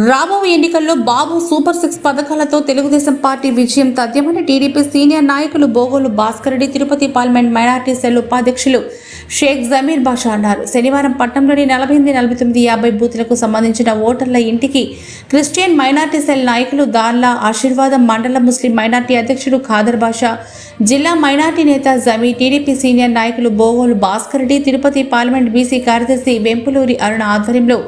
రాబోయే ఎన్నికల్లో బాబు super six పథకాలతో తెలుగుదేశం పార్టీ విజయం తథ్యమని టీడీపీ సీనియర్ నాయకులు Bogolu Bhaskar Reddy Tirupati parliament minority cell ఉపాధ్యక్షులు షేక్ జమీర్ బాషా అన్నారు. శనివారం పట్టణంలోని నలభై ఎనిమిది నలభై తొమ్మిది యాభై బూత్లకు సంబంధించిన ఓటర్ల ఇంటికి క్రిస్టియన్ మైనార్టీ సెల్ నాయకులు దార్లా ఆశీర్వాదం మండల ముస్లిం మైనార్టీ అధ్యక్షుడు ఖాదర్ బాషా జిల్లా మైనార్టీ నేత జమీ టీడీపీ సీనియర్ నాయకులు బోగోలు భాస్కర్ రెడ్డి తిరుపతి పార్లమెంట్ బీసీ కార్యదర్శి వెంపులూరి అరుణ ఆధ్వర్యంలో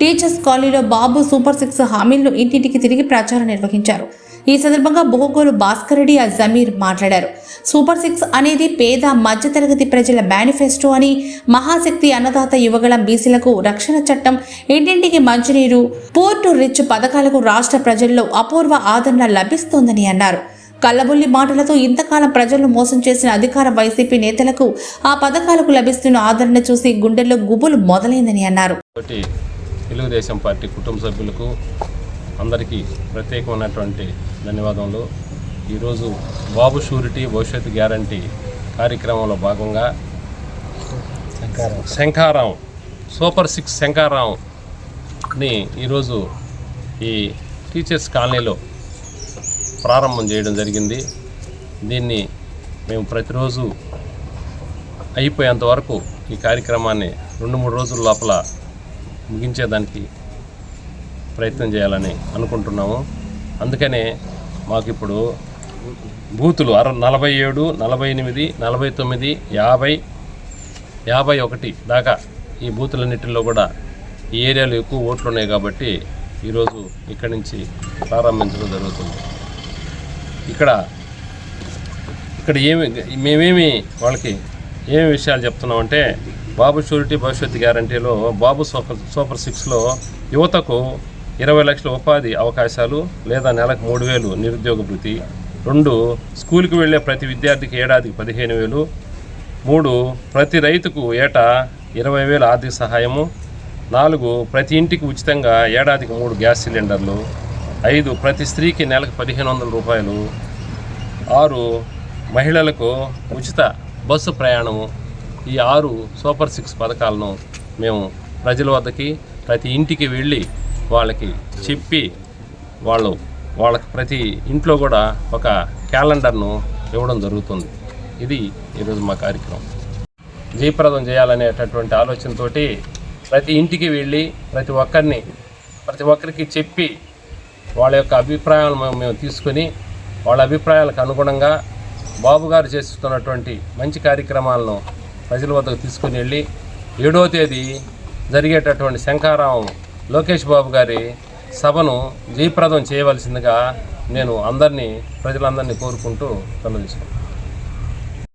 టీచర్స్ కాలనీలో బాబు సూపర్ సిక్స్ హామీలను ఇంటింటికి తిరిగి ప్రచారం నిర్వహించారు. ఈ సందర్భంగా బోగోలు భాస్కర్ రెడ్డి ఆ జమీర్ మాట్లాడారు. సూపర్ సిక్స్ అనేది పేద మధ్యతరగతి ప్రజల మేనిఫెస్టో అని మహాశక్తి అన్నదాత యువగల బీసీలకు రక్షణ చట్టం ఇంటింటికి మంచినీరు పోర్టు రిచ్ పథకాలకు రాష్ట్ర ప్రజల్లో అపూర్వ ఆదరణ లభిస్తోందని అన్నారు. కల్లబుల్లి మాటలతో ఇంతకాలం ప్రజలను మోసం చేసిన అధికార వైసీపీ నేతలకు ఆ పథకాలకు లభిస్తున్న ఆదరణ చూసి గుండెల్లో గుబులు మొదలైందని అన్నారు. తెలుగుదేశం పార్టీ కుటుంబ సభ్యులకు అందరికీ ప్రత్యేకమైనటువంటి ధన్యవాదములు. ఈరోజు బాబు షూరిటీ భవిష్యత్తు గ్యారంటీ కార్యక్రమంలో భాగంగా శంఖారాం సూపర్ సిక్స్ శంఖారాంని ఈరోజు ఈ టీచర్స్ కాలనీలో ప్రారంభం చేయడం జరిగింది. దీన్ని మేము ప్రతిరోజు అయిపోయేంత వరకు ఈ కార్యక్రమాన్ని రెండు మూడు రోజుల లోపల ముగించేదానికి ప్రయత్నం చేయాలని అనుకుంటున్నాము. అందుకనే మాకు ఇప్పుడు బూతులు అర నలభై ఏడు నలభై ఎనిమిది నలభై తొమ్మిది యాభై యాభై ఒకటి దాకా ఈ బూతులన్నిటిలో కూడా ఈ ఏరియాలో ఎక్కువ ఓట్లు ఉన్నాయి కాబట్టి ఈరోజు ఇక్కడి నుంచి ప్రారంభించడం జరుగుతుంది. ఇక్కడ ఇక్కడ ఏమి మేమేమి వాళ్ళకి ఏమి విషయాలు చెప్తున్నామంటే బాబు షూరిటీ భవిష్యత్తు గ్యారంటీలో బాబు సూపర్ సూపర్ సిక్స్లో యువతకు ఇరవై లక్షల ఉపాధి అవకాశాలు లేదా నెలకు మూడు వేలు నిరుద్యోగ భృతి. రెండు స్కూల్కి వెళ్ళే ప్రతి విద్యార్థికి ఏడాదికి పదిహేను వేలు. మూడు ప్రతి రైతుకు ఏటా ఇరవై వేల ఆర్థిక సహాయము. నాలుగు ప్రతి ఇంటికి ఉచితంగా ఏడాదికి మూడు గ్యాస్ సిలిండర్లు. ఐదు ప్రతి స్త్రీకి నెలకు పదిహేను వందల రూపాయలు. ఆరు మహిళలకు ఉచిత బస్సు ప్రయాణము. ఈ ఆరు సూపర్ సిక్స్ పథకాలను మేము ప్రజల వద్దకి ప్రతి ఇంటికి వెళ్ళి వాళ్ళకి చెప్పి వాళ్ళు వాళ్ళకి ప్రతి ఇంట్లో కూడా ఒక క్యాలెండర్ను ఇవ్వడం జరుగుతుంది. ఇది ఈరోజు మా కార్యక్రమం. జయప్రదం చేయాలనేటటువంటి ఆలోచనతోటి ప్రతి ఇంటికి వెళ్ళి ప్రతి ఒక్కరిని ప్రతి ఒక్కరికి చెప్పి వాళ్ళ యొక్క అభిప్రాయాలను మేము తీసుకుని తీసుకొని వాళ్ళ అభిప్రాయాలకు అనుగుణంగా బాబు గారు చేస్తున్నటువంటి మంచి కార్యక్రమాలను ప్రజల వద్దకు తీసుకుని వెళ్ళి ఏడో తేదీ జరిగేటటువంటి శంకారావం లోకేష్ బాబు గారి సభను జయప్రదం చేయవలసిందిగా నేను అందరినీ ప్రజలందరినీ కోరుకుంటూ కన్ను తీసుకున్నాను